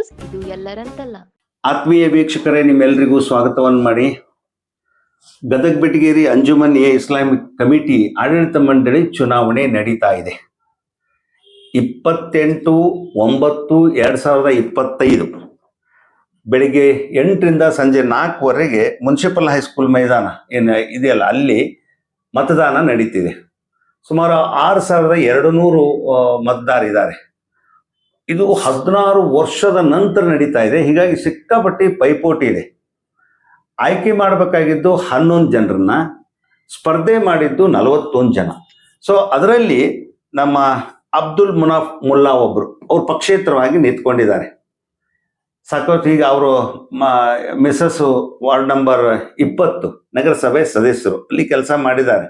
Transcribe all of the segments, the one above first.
News, ಇದು ಎಲ್ಲರಂತಲ್ಲ. ಆತ್ಮೀಯ ವೀಕ್ಷಕರೇ ನಿಮ್ಮೆಲ್ಲರಿಗೂ ಸ್ವಾಗತವನ್ನು ಮಾಡಿ. Gadag Betageri Anjuman A Islamic committee ಆಡಳಿತ ಮಂಡಳಿ ಚುನಾವಣೆ ನಡೀತಾ ಇದೆ. ಇಪ್ಪತ್ತೆಂಟು, ಒಂಬತ್ತು, ಎರಡು ಸಾವಿರದ ಇಪ್ಪತ್ತೈದು. ಬೆಳಿಗ್ಗೆ ಎಂಟರಿಂದ ಸಂಜೆ ನಾಲ್ಕುವರೆಗೆ ಮುನ್ಸಿಪಲ್ ಹೈಸ್ಕೂಲ್ ಮೈದಾನ ಏನು ಇದೆಯಲ್ಲ, ಅಲ್ಲಿ ಮತದಾನ ನಡೀತಿದೆ. ಸುಮಾರು ಆರು ಸಾವಿರದ ಎರಡು ನೂರು ಮತದಾರಿದ್ದಾರೆ. ಇದು ಹದಿನಾರು ವರ್ಷದ ನಂತರ ನಡೀತಾ ಇದೆ. ಹೀಗಾಗಿ ಸಿಕ್ಕಾಪಟ್ಟಿ ಪೈಪೋಟಿ ಇದೆ. ಆಯ್ಕೆ ಮಾಡಬೇಕಾಗಿದ್ದು ಹನ್ನೊಂದು ಜನರನ್ನ, ಸ್ಪರ್ಧೆ ಮಾಡಿದ್ದು ನಲವತ್ತೊಂದು ಜನ. ಸೊ ಅದರಲ್ಲಿ ನಮ್ಮ ಅಬ್ದುಲ್ ಮುನಾಫ್ ಮುಲ್ಲಾ ಒಬ್ಬರು ಅವ್ರು ಪಕ್ಷೇತರವಾಗಿ ನಿಂತ್ಕೊಂಡಿದ್ದಾರೆ. ಸಾಕೋತ್ ಈಗ ಅವರು ಮಿಸಸ್ ವಾರ್ಡ್ ನಂಬರ್ ಇಪ್ಪತ್ತು ನಗರಸಭೆ ಸದಸ್ಯರು, ಅಲ್ಲಿ ಕೆಲಸ ಮಾಡಿದ್ದಾರೆ.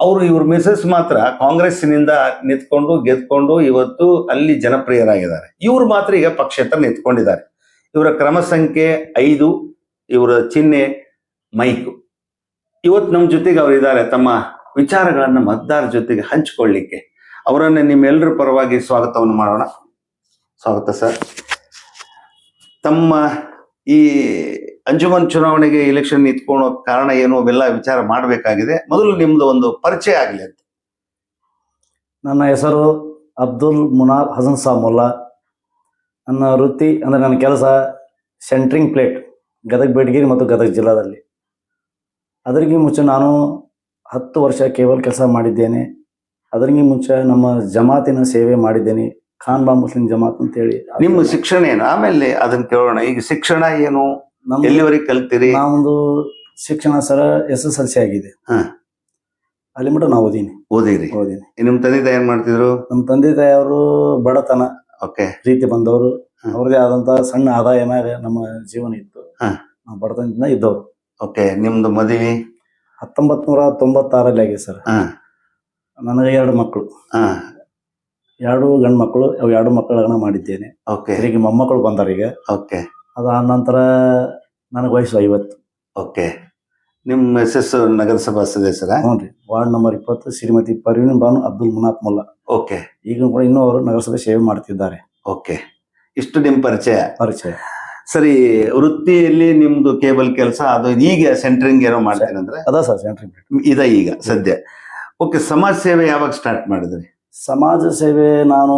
ಅವರು ಇವ್ರ ಮಿಸಸ್ ಮಾತ್ರ ಕಾಂಗ್ರೆಸ್ಸಿನಿಂದ ನಿಂತ್ಕೊಂಡು, ಗೆದ್ಕೊಂಡು ಇವತ್ತು ಅಲ್ಲಿ ಜನಪ್ರಿಯರಾಗಿದ್ದಾರೆ. ಇವರು ಮಾತ್ರ ಈಗ ಪಕ್ಷೇತರ ನಿಂತ್ಕೊಂಡಿದ್ದಾರೆ. ಇವರ ಕ್ರಮ ಸಂಖ್ಯೆ ಐದು, ಇವರ ಚಿಹ್ನೆ ಮೈಕು. ಇವತ್ತು ನಮ್ಮ ಜೊತೆಗೆ ಅವರು ಇದ್ದಾರೆ. ತಮ್ಮ ವಿಚಾರಗಳನ್ನು ಮತದಾರರ ಜೊತೆಗೆ ಹಂಚಿಕೊಳ್ಳಿಕ್ಕೆ. ಅವರನ್ನು ನಿಮ್ಮೆಲ್ಲರ ಪರವಾಗಿ ಸ್ವಾಗತವನ್ನು ಮಾಡೋಣ. ಸ್ವಾಗತ ಸರ್. ತಮ್ಮ ಈ ಅಂಜುಮನ್ ಚುನಾವಣೆಗೆ ಎಲೆಕ್ಷನ್ ನಿಂತ್ಕೊಳ್ಳೋ ಕಾರಣ ಏನು ಅವೆಲ್ಲ ವಿಚಾರ ಮಾಡಬೇಕಾಗಿದೆ. ಮೊದಲು ನಿಮ್ದು ಒಂದು ಪರಿಚಯ ಆಗಲಿ ಅಂತ. ನನ್ನ ಹೆಸರು ಅಬ್ದುಲ್ ಮುನಾಬ್ ಹಸನ್ ಸಾ ಮುಲ್ಲಾ ನನ್ನ ವೃತ್ತಿ ಅಂದರೆ ನನ್ನ ಕೆಲಸ ಸೆಂಟ್ರಿಂಗ್ ಪ್ಲೇಟ್ ಗದಗ ಬೆಡಗಿರಿ ಮತ್ತು ಗದಗ ಜಿಲ್ಲಾದಲ್ಲಿ. ಅದರಿಗೆ ಮುಂಚೆ ನಾನು ಹತ್ತು ವರ್ಷ ಕೇಬಲ್ ಕೆಲಸ ಮಾಡಿದ್ದೇನೆ. ಅದರಿಗೆ ಮುಂಚೆ ನಮ್ಮ ಜಮಾತಿನ ಸೇವೆ ಮಾಡಿದ್ದೇನೆ. ಖಾನ್ ಬಾ ಮುಸ್ಲಿಂ ಜಮಾತ್ ಅಂತೇಳಿ. ನಿಮ್ಮ ಶಿಕ್ಷಣ ಏನು ಆಮೇಲೆ ಅದನ್ನ ಕೇಳೋಣ. ಈಗ ಶಿಕ್ಷಣ ಏನು? ನಮ್ಮ ಎಲ್ಲಿವರೆಗೆ ಕಲ್ತೀರಿ? ನಾವೊಂದು ಶಿಕ್ಷಣ sir S S L C ಆಗಿದೆ. ಹಾ. ಅಲ್ಲಿ ಮಟ್ಟ ನಾವು ಓದೀನಿ. ಓದಿರಿ. ಓದೀನಿ. ನಿಮ್ ತಂದೆ ತಾಯಿ ಏನ್ ಮಾಡ್ತಿದ್ರು? ನಮ್ಮ ತಂದೆ ತಾಯಿ ಅವರು ಬಡತನ. ಓಕೆ. ರೀತಿ ಬಂದವರು. ಅವ್ರದೇ ಆದಂತ ಸಣ್ಣ ಆದಾಯ ಮ್ಯಾಗ ನಮ್ಮ ಜೀವನ ಇತ್ತು. ಹಾ. ನಾವು ಬಡತನದಿಂದ ಇದ್ದವ್ರು. ಓಕೆ. ನಿಮ್ದು ಮದುವೆ? ಹತ್ತೊಂಬತ್ ನೂರ ತೊಂಬತ್ತಾರಲ್ಲಿ ಆಗಿದೆ ಸರ್. ಹಾ. ನನಗೆ ಎರಡು ಮಕ್ಕಳು. ಹಾ. ಎರಡು ಗಂಡು ಮಕ್ಕಳು ಎರಡು ಮಕ್ಕಳನ್ನ ಮಾಡಿದ್ದೇನೆ. ಓಕೆ. ಈಗ ಮೊಮ್ಮಕ್ಕಳು ಬಂದಾರ ಈಗ ಓಕೆ. ಅದಾದ ನಂತರ ನನಗೆ ವಯಸ್ಸು ಐವತ್ತು. ಓಕೆ. ನಿಮ್ಮ ಎಸ್ ನಗರಸಭಾ ಸದಸ್ಯರ? ಹ್ಞೂ ರೀ. ವಾರ್ಡ್ ನಂಬರ್ ಇಪ್ಪತ್ತು ಶ್ರೀಮತಿ ಪರ್ವೀನ್ ಬಾನು ಅಬ್ದುಲ್ ಮುನಾಫ್ ಮುಲ್ಲಾ. ಓಕೆ. ಈಗ ಕೂಡ ಇನ್ನೂ ಅವರು ನಗರಸಭೆ ಸೇವೆ ಮಾಡ್ತಿದ್ದಾರೆ. ಓಕೆ. ಇಷ್ಟು ನಿಮ್ಮ ಪರಿಚಯ? ಪರಿಚಯ. ಸರಿ ವೃತ್ತಿಯಲ್ಲಿ ನಿಮ್ದು ಕೇಬಲ್ ಕೆಲಸ ಅದು ಈಗ ಸೆಂಟ್ರಿಂಗ್ ಏನೋ ಮಾಡ್ತೀನಿ ಅಂದ್ರೆ? ಅದ ಸರ್ ಸೆಂಟ್ರಿಂಗ್ ಇದ ಈಗ ಸದ್ಯ. ಓಕೆ ಸಮಾಜ ಸೇವೆ ಯಾವಾಗ ಸ್ಟಾರ್ಟ್ ಮಾಡಿದ್ರಿ? ಸಮಾಜ ಸೇವೆ ನಾನು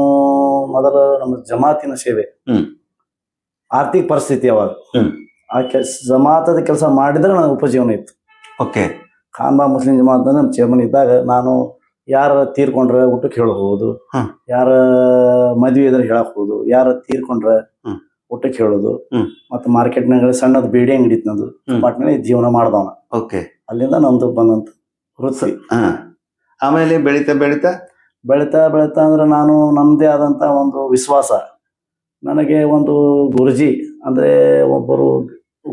ಮೊದಲ ನಮ್ಮ ಜಮಾತಿನ ಸೇವೆ. ಆರ್ಥಿಕ ಪರಿಸ್ಥಿತಿ ಅವಾಗ ಆ ಕೆಲಸ ಜಮಾತದ ಕೆಲಸ ಮಾಡಿದ್ರೆ ನನಗೆ ಉಪಜೀವನ ಇತ್ತು. ಓಕೆ. ಖಾನ್ಬಾ ಮುಸ್ಲಿಂ ಜಮಾತ್ ನಮ್ಮ ಚೇರ್ಮನ್ ಇದ್ದಾಗ ನಾನು ಯಾರ ತೀರ್ಕೊಂಡ್ರೆ ಊಟಕ್ಕೆ ಹೇಳಬಹುದು. ಯಾರ ಮದ್ವೆ ಇದ್ರೆ ಹೇಳಕ್ ಯಾರ ತೀರ್ಕೊಂಡ್ರೆ ಊಟಕ್ಕೆ ಹೇಳೋದು ಮತ್ತು ಮಾರ್ಕೆಟ್ನಾಗ ಸಣ್ಣದ ಬೇಡಿ ಅಂಗಡಿ ಇತ್ತು. ಪಾಟ್ನಲ್ಲಿ ಜೀವನ ಮಾಡ್ದವನ. ಓಕೆ. ಅಲ್ಲಿಂದ ನಮ್ದು ಬಂದಂತ ವೃತ್ತಿ. ಆಮೇಲೆ ಬೆಳಿತಾ ಬೆಳಿತಾ? ಬೆಳೀತಾ ಬೆಳೀತಾ ಅಂದ್ರೆ ನಾನು ನಮ್ಮದೇ ಆದಂತ ಒಂದು ವಿಶ್ವಾಸ. ನನಗೆ ಒಂದು ಗುರುಜಿ ಅಂದ್ರೆ ಒಬ್ಬರು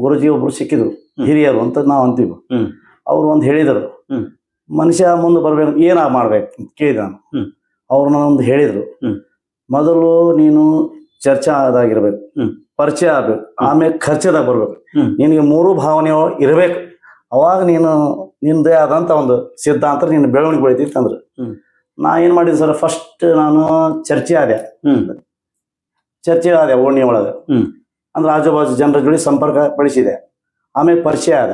ಗುರುಜಿ ಒಬ್ಬರು ಸಿಕ್ಕಿದ್ರು ಹಿರಿಯರು ಅಂತ ನಾವು ಅಂತೀವಿ. ಅವರು ಒಂದು ಹೇಳಿದರು. ಮನುಷ್ಯ ಮುಂದೆ ಬರ್ಬೇಕು ಏನ ಮಾಡ್ಬೇಕು ಕೇಳಿದ ನಾನು. ಅವ್ರು ಒಂದು ಹೇಳಿದರು. ಮೊದಲು ನೀನು ಚರ್ಚಾ ಆದಾಗಿರ್ಬೇಕು ಪರಿಚಯ ಆಗ್ಬೇಕು ಆಮೇಲೆ ಖರ್ಚದಾಗ ಬರ್ಬೇಕು. ನಿನಗೆ ಮೂರು ಭಾವನೆ ಇರಬೇಕು. ಅವಾಗ ನೀನು ನಿಂದೇ ಆದಂತ ಒಂದು ಸಿದ್ಧಾಂತ ನಿನ್ನ ಬೆಳವಣಿಗೆ ಬೆಳಿತೈತಿ ಅಂತಂದ್ರು. ನಾ ಏನು ಮಾಡಿದ್ದೆ ಸರ್ ಫಸ್ಟ್ ನಾನು ಚರ್ಚೆ ಆದೆ. ಹ್ಮ್ ಚರ್ಚೆ ಆದೆ ಓಣಿ ಒಳಗೆ. ಅಂದ್ರೆ ಆಜುಬಾಜು ಜನರ ಜೋಡಿ ಸಂಪರ್ಕ ಪಡಿಸಿದೆ ಆಮೇಲೆ ಪರಿಚಯ ಆದ.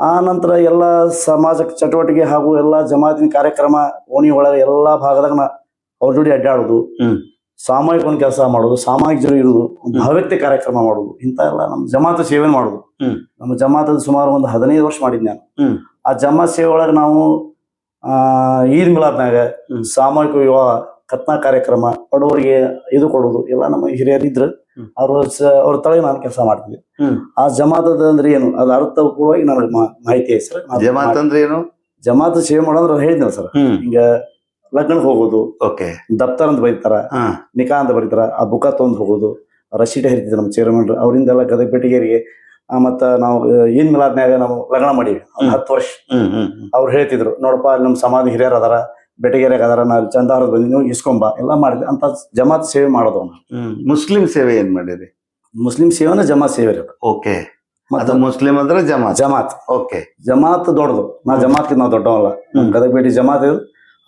ಆ ನಂತರ ಎಲ್ಲ ಸಮಾಜ ಚಟುವಟಿಕೆ ಹಾಗೂ ಎಲ್ಲ ಜಮಾತಿನ ಕಾರ್ಯಕ್ರಮ ಓಣಿ ಒಳಗೆ ಎಲ್ಲಾ ಭಾಗದಾಗ ನಾ ಅವ್ರ ಜೋಡಿ ಅಡ್ಡಾಡೋದು. ಸಾಮಾಜಿಕ ಒಂದು ಕೆಲಸ ಮಾಡೋದು ಸಾಮಾಜಿಕ ಜೊತೆ ಇರುವುದು ಭಾವ್ಯಕ್ತಿ ಕಾರ್ಯಕ್ರಮ ಮಾಡುದು. ಇಂತ ಎಲ್ಲ ನಮ್ಮ ಜಮಾತ ಸೇವೆ ಮಾಡುದು. ನಮ್ಮ ಜಮಾತದ ಸುಮಾರು ಒಂದು ಹದಿನೈದು ವರ್ಷ ಮಾಡಿದ್ ನಾನು. ಆ ಜಮಾತ್ ಸೇವೆ ಒಳಗೆ ನಾವು ಆ ಈದ್ ಮಿಲಾದ್ನಾಗ ಸಾಮಾಜಿಕ ಸಾಮೂಹಿಕ ವಿವಾಹ ಕತ್ನಾ ಕಾರ್ಯಕ್ರಮ ಬಡವರಿಗೆ ಇದು ಕೊಡೋದು ಎಲ್ಲ ನಮ್ಮ ಹಿರಿಯರು ಇದ್ರು. ಅವ್ರ ಅವ್ರ ತಳಗೆ ನಾನು ಕೆಲಸ ಮಾಡ್ತೀವಿ ಆ ಜಮಾತದ ಅಂದ್ರೆ ಏನು? ಅದು ಅರ್ಥಪೂರ್ವವಾಗಿ ನನಗೆ ಮಾಹಿತಿ ಐತೆ ಸರ್. ಜಮಾತ್ ಅಂದ್ರೆ ಏನು? ಜಮಾತ್ ಸೇವೆ ಮಾಡೋದ್ರೆ ಹೇಳಿದ್ನಲ್ಲ ಸರ್. ಹಿಂಗ ಲಗ್ನಕ್ಕೆ ಹೋಗೋದು ಓಕೆ. ದಪ್ತರ ಅಂತ ಬರೀತಾರ ನಿಕಾ ಅಂತ ಬರೀತಾರ ಆ ಬುಕ ತೊಗೊಂಡು ಹೋಗೋದು ರಸೀಟ್ ಹರಿತಿದ್ರು ನಮ್ಮ ಚೇರ್ಮನ್ ಅವರಿಂದೆಲ್ಲ ಗದಗ ಪೆಟ್ಟಿಗೆರಿಗೆ ಮತ್ತ ನಾವು ಏನ್ ಮಿಲಾದ್ನ್ಯಾಗ ನಾವು ಲಗ್ನ ಮಾಡೀವಿ. ಹತ್ತು ವರ್ಷ. ಅವ್ರು ಹೇಳ್ತಿದ್ರು ನೋಡಪ್ಪ ಅಲ್ಲಿ ನಮ್ಮ ಸಮಾಜ ಹಿರಿಯರ ಅದಾರ. ಬೆಟಗೇರಿಯಾಗ ಅದಾರ ನಾ ಚಂದ ಬಂದು ಬಂದಿ ನೀವು ಇಸ್ಕೊಂಬ ಎಲ್ಲ ಮಾಡಿದ್ವಿ. ಅಂತ ಜಮಾತ್ ಸೇವೆ ಮಾಡೋದು ಅವನು. ಮುಸ್ಲಿಂ ಸೇವೆ ಏನ್ ಮಾಡಿರಿ? ಮುಸ್ಲಿಂ ಸೇವೆನ ಜಮಾತ್ ಸೇವೆ ಓಕೆ. ಅದು ಮುಸ್ಲಿಂ ಅಂದ್ರೆ ಜಮಾತ್? ಜಮಾತ್. ಓಕೆ. ಜಮಾತ್ ದೊಡ್ಡದು. ನಾ ಜಮಾತ್ಗೆ ನಾವು ದೊಡ್ಡವಲ್ಲ. ಗದಗ ಭೇಟಿ ಜಮಾತ್ ಇದು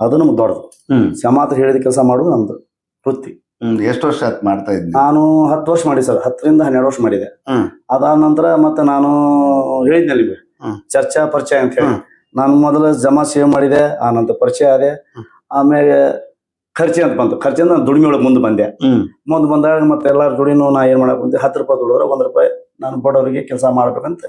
ಅದು ನಮ್ಗೆ ದೊಡ್ಡದು. ಜಮಾತ್ ಹೇಳಿದ ಕೆಲಸ ಮಾಡೋದು ನಮ್ದು ವೃತ್ತಿ. ಎಷ್ಟು ವರ್ಷ ಆತ್ ಮಾಡ್ತಾ ಇದ್ದೆ ನಾನು ಹತ್ತು ವರ್ಷ ಮಾಡಿ ಸರ್ ಹತ್ತರಿಂದ ಹನ್ನೆರಡು ವರ್ಷ ಮಾಡಿದೆ. ಅದಾದ ನಂತರ ಮತ್ತೆ ನಾನು ಹೇಳಿದ್ನಲ್ಲಿ ಚರ್ಚಾ ಪರಿಚಯ ಅಂತ ಹೇಳಿ. ನಾನು ಮೊದಲು ಜಮಾ ಸೇವ್ ಮಾಡಿದೆ ಆ ನಂತರ ಪರಿಚಯ ಆದೆ. ಆಮೇಲೆ ಖರ್ಚಿ ಅಂತ ಬಂತು. ಖರ್ಚಿಂದ ನಾನು ದುಡಿಮೆ ಒಳಗೆ ಮುಂದೆ ಬಂದೆ. ಮುಂದೆ ಬಂದಾಗ ಮತ್ತೆ ಎಲ್ಲರ ದುಡಿನೂ ನಾ ಏನ್ ಮಾಡಕ್ ಬಂದೆ? ಹತ್ತು ರೂಪಾಯಿ ದುಡಿದ್ರೆ ಒಂದ್ ರೂಪಾಯಿ ನಾನು ಬಡವರಿಗೆ ಕೆಲಸ ಮಾಡ್ಬೇಕಂತ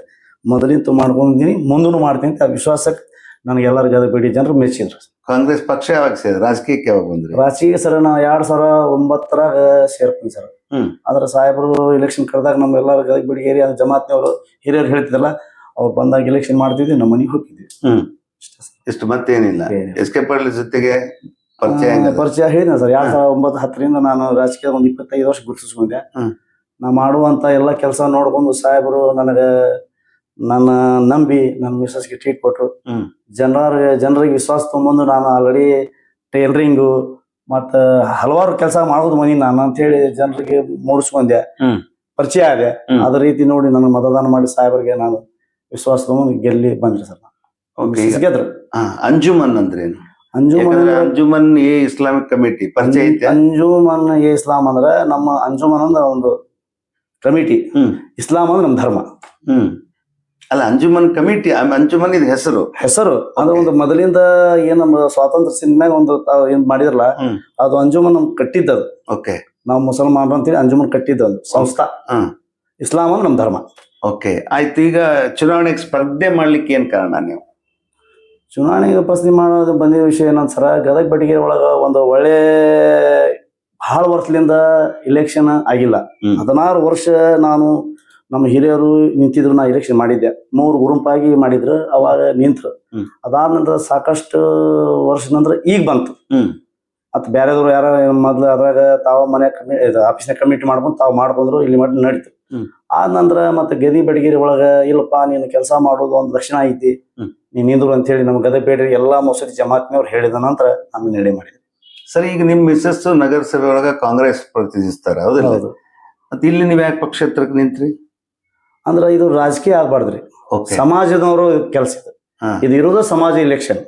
ಮೊದಲಿಂತ ಮಾಡ್ಕೊಂಡಿದ್ದೀನಿ. ಮುಂದೂ ಮಾಡ್ತೀನಿ ಅಂತ ಆ ವಿಶ್ವಾಸಕ್ಕೆ ನನಗೆ ಎಲ್ಲರಿಗೆ ಅದು ಬಿಡಿ. ಜನರು ಮೆಚ್ಚಿದ್ರು. ಕಾಂಗ್ರೆಸ್ ಪಕ್ಷ ಯಾವಾಗ ಸೇರಿ ರಾಜಕೀಯಕ್ಕೆ ಯಾವಾಗ ಬಂದ್ರಿ? ರಾಜಕೀಯ ಸರ್ ನಾ ಎರಡ್ ಸಾವಿರ ಒಂಬತ್ತರಾಗ ಸೇರ್ತೀನಿ ಸರ್. ಆದ್ರೆ ಸಾಹೇಬರು ಎಲೆಕ್ಷನ್ ಕರೆದಾಗ ನಮ್ಮ ಎಲ್ಲರ ಗದಗ ಬಿಡಿಗೇರಿ ಅದು ಜಮಾತ್ನವರು ಹಿರಿಯರು ಹೇಳ್ತಿದ್ದಲ್ಲ ಅವ್ರು ಬಂದಾಗ ಎಲೆಕ್ಷನ್ ಮಾಡ್ತಿದ್ವಿ ನಮ್ಮ ಮನೆಗೆ ಹೋಗ್ತಿದ್ವಿ ಹ್ಮ್. ಅಷ್ಟೇ. ಇಷ್ಟು ಮತ್ತೇನಿಲ್ಲ. ಏನಿಲ್ಲ. ಎಸ್ ಕೆ ಪಾಟೀಲ್ ಜೊತೆಗೆ ಪರಿಚಯ ಆ, ಪರಿಚಯ ಸರ್. ಎರಡ್ ಸಾವಿರದ ಒಂಬತ್ತು ಹತ್ತರಿಂದ ನಾನು ರಾಜಕೀಯ ಒಂದು ಇಪ್ಪತ್ತೈದು ವರ್ಷ ಗುರುತಿಸ್ಕೊಂಡೆ. ಹ್ಮ್. ನಾ ಮಾಡುವಂತ ಎಲ್ಲ ಕೆಲಸ ನೋಡ್ಕೊಂಡು ಸಾಹೇಬರು ನನಗ ನನ್ನ ನಂಬಿ ನನ್ನ ಮಿಸಸ್ಗೆ ಟ್ರೀಟ್ ಕೊಟ್ರು. ಹ್ಮ್. ಜನರ ಜನರಿಗೆ ವಿಶ್ವಾಸ ತಗೊಂಬಂದು ನಾನು ಆಲ್ರೆಡಿ ಟೈಲರಿಂಗು ಮತ್ತ ಹಲವಾರು ಕೆಲಸ ಮಾಡೋದು ಮನಿ ನಾನು ಅಂತೇಳಿ ಜನರಿಗೆ ಮೂಡಿಸ್ಕೊಂಡೆ. ಹ್ಮ್. ಪರಿಚಯ ಆದೆ. ಅದ ಅದೇ ರೀತಿ ನೋಡಿ ನನಗೆ ಮತದಾನ ಮಾಡಿ ಸಾಹೇಬರಿಗೆ ನಾನು ವಿಶ್ವಾಸ ತಗೊಂಡು ಗೆಲ್ಲಿ ಬಂದ್ರಿ ಸರ್ ಈಗ- ಗೆದ್ರು. ಅಂಜುಮನ್ ಅಂದ್ರೇನು? ಅಂಜುಮನ್ ಯಾಕಂದ್ರೆ ಅಂಜುಮನ್ ಎ ಇಸ್ಲಾಮಿಕ್ ಕಮಿಟಿ ಪರಿಚಯ ಐತೆ? ಅಂಜುಮನ್ ಎ ಇಸ್ಲಾಂ ಅಂದ್ರೆ ನಮ್ಮ ಅಂಜುಮನ್ ಅಂದ್ರೆ ಒಂದು ಕಮಿಟಿ. ಹ್ಮ್. ಇಸ್ಲಾಂ ಅಂದ್ರೆ ನಮ್ಮ ಧರ್ಮ. ಹ್ಮ್. ಅಲ್ಲ ಅಂಜುಮನ್ ಕಮಿಟಿ ಅಂಜುಮನ್ ಇದು ಹೆಸರು. ಹೆಸರು. ಅದು ಒಂದು ಮೊದಲಿಂದ ಏನ್ ನಮ್ಮ ಸ್ವಾತಂತ್ರ್ಯ ಸಿನಿಮಾಗ ಒಂದು ತಾವ್ ಏನ್ ಮಾಡಿದ್ರಲ್ಲ ಹ್ಮ್. ಅದು ಅಂಜುಮನ್ ನಮ್ಗೆ ಕಟ್ಟಿದ್ದದು. ಓಕೆ ನಾವು ಮುಸಲ್ಮಾನ್ ಅಂತೇಳಿ ಅಂಜುಮನ್ ಕಟ್ಟಿದ್ದು ಒಂದು ಸಂಸ್ಥಾ. ಹ್ಮ್. ಇಸ್ಲಾಂ ಅಂದ್ರೆ ನಮ್ಮ ಧರ್ಮ. ಓಕೆ ಆಯ್ತು ಈಗ ಚುನಾವಣೆಗೆ ಸ್ಪರ್ಧೆ ಮಾಡ್ಲಿಕ್ಕೆ ಏನ್ ಕಾರಣ ನೀವು? ಚುನಾವಣೆಗೆ ಉಪಸ್ಥಿತಿ ಮಾಡೋದು ಬಂದಿದ್ದ ವಿಷಯ ಏನಂತ ಸರ ಗದಗ ಬಟ್ಟಿಗೆ ಒಳಗ ಒಂದು ಒಳ್ಳೆ ಬಹಳ ವರ್ಷದಿಂದ ಇಲೆಕ್ಷನ್ ಆಗಿಲ್ಲ. ಹದಿನಾರು ವರ್ಷ ನಾನು ನಮ್ಮ ಹಿರಿಯರು ನಿಂತಿದ್ರು ನಾ ಇಲೆಕ್ಷನ್ ಮಾಡಿದ್ದೆ. ಮೂರು ಗುರುಂಪಾಗಿ ಮಾಡಿದ್ರು ಅವಾಗ ನಿಂತ್ರು. ಅದಾದ ನಂತರ ಸಾಕಷ್ಟು ವರ್ಷ ನಂತರ ಈಗ ಬಂತು. ಮತ್ ಬೇರೆದವ್ರು ಯಾರ ಮೊದ್ಲು ಅದ್ರಾಗ ತಾವ ಮನೆ ಕಮಿ ಇದು ಆಫೀಸ್ನಾಗ ಕಮಿಟಿ ಮಾಡ್ಕೊಂಡು ತಾವು ಮಾಡ್ಕೊಂಡ್ರು ಇಲ್ಲಿ ಮಾಡಿ ನಡೀತು. ಆದ ನಂತರ ಮತ್ತೆ ಗದಿ ಬಡಗಿರಿ ಒಳಗ ಇಲ್ಲಪ್ಪ ನೀನು ಕೆಲಸ ಮಾಡೋದು ಒಂದು ಲಕ್ಷಣ ಐತಿ. ನೀನ್ ನಿಂದ್ರು ಅಂತ ಹೇಳಿ ನಮ್ಮ ಗದಗ ಬೇಡ್ರಿ ಎಲ್ಲಾ ಮಸೂದಿ ಜಮಾತ್ನವ್ರು ಹೇಳಿದ ನಂತರ ನಾನು ನಿರ್ಣಯ ಮಾಡಿದೆ ಸರಿ ಈಗ ನಿಮ್ ಮಿಸ್ಸಸ್ ನಗರಸಭೆ ಒಳಗ ಕಾಂಗ್ರೆಸ್ ಪ್ರತಿನಿಧಿಸ್ತಾರೆ ಹೌದಿಲ್ಲ ಮತ್ತೆ ಇಲ್ಲಿ ನೀವ್ ಯಾಕೆ ಪಕ್ಷೇತ್ರಕ್ಕೆ ನಿಂತ್ರಿ? ಅಂದ್ರ ಇದು ರಾಜಕೀಯ ಆಗ್ಬಾರ್ದ್ರಿ. ಸಮಾಜದವರು ಕೆಲಸ ಇದು. ಇದು ಇರೋದು ಸಮಾಜ ಇಲೆಕ್ಷನ್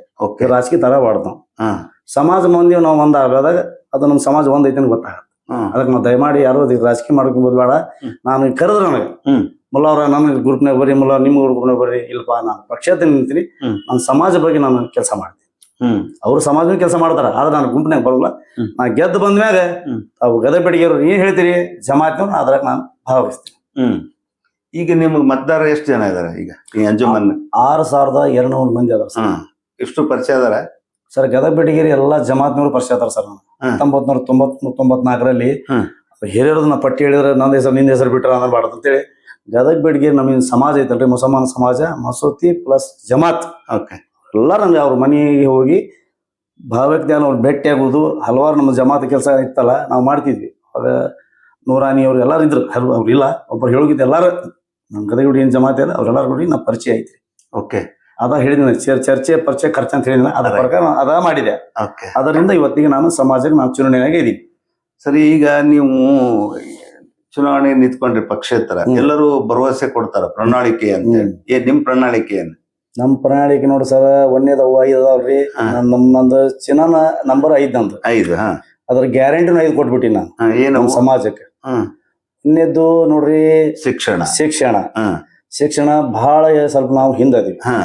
ರಾಜಕೀಯ ತರಬಾರ್ದು. ನಾವು ಹಾ. ಸಮಾಜ ಮಂದಿ ನಾವು ಒಂದಾಗದಾಗ ಅದು ನಮ್ಮ ಸಮಾಜ ಒಂದೈತೆ ಅಂತ ಗೊತ್ತಾಗುತ್ತೆ. ಹ್ಮ್ ಅದಕ್ಕೆ ನಾವು ದಯಮಾಡಿ ಯಾರು ಅದಕ್ಕೆ ರಾಜಕೀಯ ಮಾಡ್ಕೊಂಬೋದು ಬೇಡ. ನಾನು ಕರೆದ್ರೆ ನನಗೆ. ಹ್ಮ್. ಮುಲ್ಲ ಅವ್ರ ನನ್ನ ಗ್ರೂಪ್ನಾಗ ಬರ್ರಿ ಮುಲ್ಲ ನಿಮ್ಮ ಗ್ರೂಪ್ನಾಗ ಬರ್ರಿ ಇಲ್ಲಪ್ಪ ನಾನು ಪಕ್ಷದ ನಿಂತೀನಿ. ನನ್ನ ಸಮಾಜ ಬಗ್ಗೆ ನಾನು ಕೆಲಸ ಮಾಡ್ತೀನಿ. ಹ್ಮ್. ಅವ್ರು ಸಮಾಜ ಕೆಲಸ ಮಾಡ್ತಾರ ಆದ್ರೆ ನಾನು ಗುಂಪಿನಾಗ ಬರಲ್ಲ. ನಾ ಗೆದ್ದು ಬಂದ್ಮ್ಯಾಗ ಹ್ಮ್. ಅವ್ರು ಗದೆ ಬೆಡಿಗೆರು ಏನ್ ಹೇಳ್ತೀರಿ? ಜಮಾತ್ನವ್ರು ಅದ್ರಾಗ ನಾನು ಭಾಗವಹಿಸ್ತೀನಿ. ಹ್ಮ್. ಈಗ ನಿಮ್ಗೆ ಮತದಾರ ಎಷ್ಟು ಜನ ಇದಾರೆ ಈಗ? ಈ ಅಂಜುಮನ್ ಆರು ಸಾವಿರದ ಎರಡು ನೂರು ಮಂದಿ ಅದಾರ ಸರ್. ಹ್ಮ್. ಎಷ್ಟು ಪರಿಚಯ ಅದಾರ? ಸರ್ ಗದಗ ಬೆಡಿಗೇರಿ ಎಲ್ಲಾ ಜಮಾತ್ನವ್ರು ಪರಿಚಯ ಅದಾರ ಸರ್ ನಾನು. ಹತ್ತೊಂಬತ್ ನೂರ ತೊಂಬತ್ ತೊಂಬತ್ನಾಲ್ಕರಲ್ಲಿ. ಹಿರಿಯರದನ್ನ ಪಟ್ಟಿ ಹೇಳಿದ್ರೆ ನಂದ ಹೆಸರು ನಿನ್ನ ಹೆಸರು ಬಿಟ್ಟರೆ ಅನ್ನಬಾರ್ದು ಅಂತೇಳಿ ಗದಗ ಬೇಡಿಗೆ ನಮ್ಮ ಸಮಾಜ ಐತಲ್ರಿ ಮುಸಲ್ಮಾನ ಸಮಾಜ ಮಸೂತಿ ಪ್ಲಸ್ ಜಮಾತ್. ಓಕೆ. ಎಲ್ಲ ನಮ್ಗೆ ಅವ್ರ ಮನೆಗೆ ಹೋಗಿ ಭಾವವ್ಯಕ್ತಿ ಅವ್ರು ಭೇಟಿ ಆಗೋದು ಹಲವಾರು ನಮ್ಮ ಜಮಾತ್ ಕೆಲಸ ಇತ್ತಲ್ಲ ನಾವು ಮಾಡ್ತಿದ್ವಿ. ಅವಾಗ ನೂರಾನಿ ಅವ್ರು ಎಲ್ಲರೂ ಇದ್ರು. ಹಲವು ಅವ್ರು ಇಲ್ಲ ಒಬ್ಬರು ಹೇಳೋಗಿದ್ದು ಎಲ್ಲರೂ ನಮ್ಮ ಗದಗುಡಿ ಏನು ಜಮಾತ್ ಇದೆ ಅವ್ರೆಲ್ಲರೂ ನೋಡಿ ನಾವು ಪರಿಚಯ ಐತ್ರಿ. ಓಕೆ. ಅದ ಚರ್- ಚರ್ಚೆ ಪರಿಚಯ ಖರ್ಚು ಅಂತ ಹೇಳಿದ್ನ ಅದ್ರ ಅದೇ. ಪ್ರಕಾರ ನಾನು ಅದ ಮಾಡಿದೆ. ಓಕೆ. ಅದರಿಂದ ಇವತ್ತಿಗೆ ನಾನು ಸಮಾಜಕ್ಕೆ ನಾನು ಚುನಾವಣೆಯಾಗಿ ಇದ್ದೀನಿ ಸರಿ ಈಗ ನೀವು ಚುನಾವಣೆ ನಿಂತ್ಕೊಂಡ್ರಿ ಪಕ್ಷೇತರ ಎಲ್ಲರೂ ಭರವಸೆ ಕೊಡ್ತಾರ ಪ್ರಣಾಳಿಕೆ ಅಂತ. ಏ ನಿಮ್ ಪ್ರಣಾಳಿಕೆ ಏನು? ನಮ್ಮ ಪ್ರಣಾಳಿಕೆ ನೋಡಿ ಸರ್ ಒಂದೇದವ್ ಐದು ಅದಾವ್ರಿ ರೀ ನಮ್ ನಂದು ಚಿನ್ನ ನಂಬರ್ ಐದ್ ನಂದು. ಐದು ಹಾ. ಅದ್ರ ಗ್ಯಾರಂಟಿನ ಐದು ಕೊಟ್ಬಿಟ್ಟಿನಿ ನಾನು. ಹಾ, ಏನು? ನಮ್ಮ ಸಮಾಜಕ್ಕೆ. ಹ್ಮ್ ಇನ್ನೆದ್ದು ನೋಡ್ರಿ ಶಿಕ್ಷಣ. ಶಿಕ್ಷಣ. ಹಾ. ಶಿಕ್ಷಣ ಬಹಳ ಸ್ವಲ್ಪ ನಾವು ಹಿಂದದೀವಿ ಹಾ.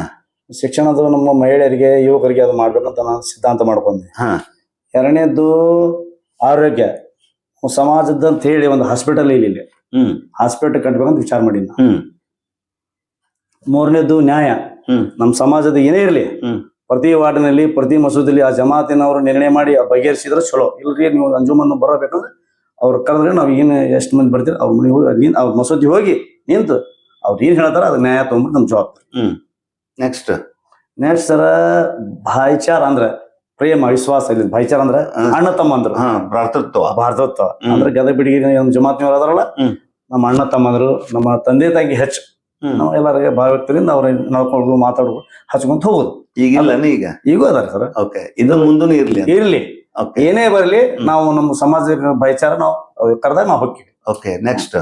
ಶಿಕ್ಷಣದು ನಮ್ಮ ಮಹಿಳೆಯರಿಗೆ ಯುವಕರಿಗೆ ಅದು ಮಾಡ್ಬೇಕಂತ ನಾನು ಸಿದ್ಧಾಂತ ಮಾಡ್ಕೊಂಡೆ. ಹಾ. ಎರಡನೇದ್ದು ಆರೋಗ್ಯ. ಸಮಾಜದ ಅಂತ ಹೇಳಿ ಒಂದು ಹಾಸ್ಪಿಟಲ್ ಇಲ್ಲಿ ಇಲ್ಲಿ. ಹ್ಮ್. ಹಾಸ್ಪಿಟಲ್ ಕಟ್ಬೇಕಂತ ವಿಚಾರ ಮಾಡೀನಿ ನಾನು. ಹ್ಮ್. ಮೂರನೇದ್ದು ನ್ಯಾಯ. ಹ್ಮ್. ನಮ್ಮ ಸಮಾಜದ ಏನೇ ಇರಲಿ. ಹ್ಮ್. ಪ್ರತಿ ವಾರ್ಡ್ನಲ್ಲಿ ಪ್ರತಿ ಮಸೂದಿಲಿ ಆ ಜಮಾತಿನವರು ನಿರ್ಣಯ ಮಾಡಿ ಆ ಬಗೆಹರಿಸಿದ್ರೆ ಚಲೋ. ಇಲ್ರಿ ನೀವು ಅಂಜುಮನ್ ಬರಬೇಕಂದ್ರೆ ಅವ್ರು ಕರೆದ್ರೆ ನಾವು ಏನು ಎಷ್ಟು ಮಂದಿ ಬರ್ತೀರಿ ಅವ್ರ ಮನೆಗೆ ಹೋಗಿ ಅಲ್ಲಿ ಅವ್ರ ಮಸೂದಿ ಹೋಗಿ ನಿಂತು ಅವ್ರು ಏನ್ ಹೇಳ್ತಾರ ಅದು ನ್ಯಾಯ ತಗೊಂಡ್ಬಿಟ್ಟು ನಮ್ಮ ಜವಾಬ್ದಾರಿ. ಹ್ಮ್. ನೆಕ್ಸ್ಟ್ ನೆಕ್ಸ್ಟ್ ಸರ ಭಾಯಿಚಾರ ಅಂದ್ರ ಪ್ರೇಮ ವಿಶ್ವಾಸ ಇಲ್ಲಿ ಭಾಯಿಚಾರ ಅಂದ್ರ. ಅಣ್ಣ ತಮ್ಮಂದ್ರು ಅಂದ್ರ. ಭ್ರಾತೃತ್ವ. ಭಾರತತ್ವ. ಅಂದ್ರೆ ಗದಗ ಬಿಡಿಗೆ ನಮ್ಮ ಜಮಾತ್ನವ್ರು ಅದಾರಲ್ಲ. ನಮ್ಮ ಅಣ್ಣ ತಮ್ಮಂದ್ರು ನಮ್ಮ ತಂದೆ ತಾಯಿಗೆ ಹೆಚ್ಚು. ನಾವು ಎಲ್ಲರಿಗೆ ಭಾವಕ್ತರಿಂದ ಅವ್ರ ನೋಡ್ಕೊಂಡು ಮಾತಾಡೋದು ಹಚ್ಕೊಂತ ಹೋಗುದು. ಈಗಿಲ್ಲ ಈಗ ಈಗೂ ಅದಾರ ಸರ್. ಓಕೆ ಇದು ಮುಂದೂ ಇರ್ಲಿ ಇರ್ಲಿ. ಏನೇ ಬರಲಿ ನಾವು ನಮ್ಮ ಸಮಾಜ ಭಾಯಿಚಾರ ನಾವು ಕರೆದಾಗ ನಾವು ಹೋಗ್ತೀವಿ. ಓಕೆ ನೆಕ್ಸ್ಟ್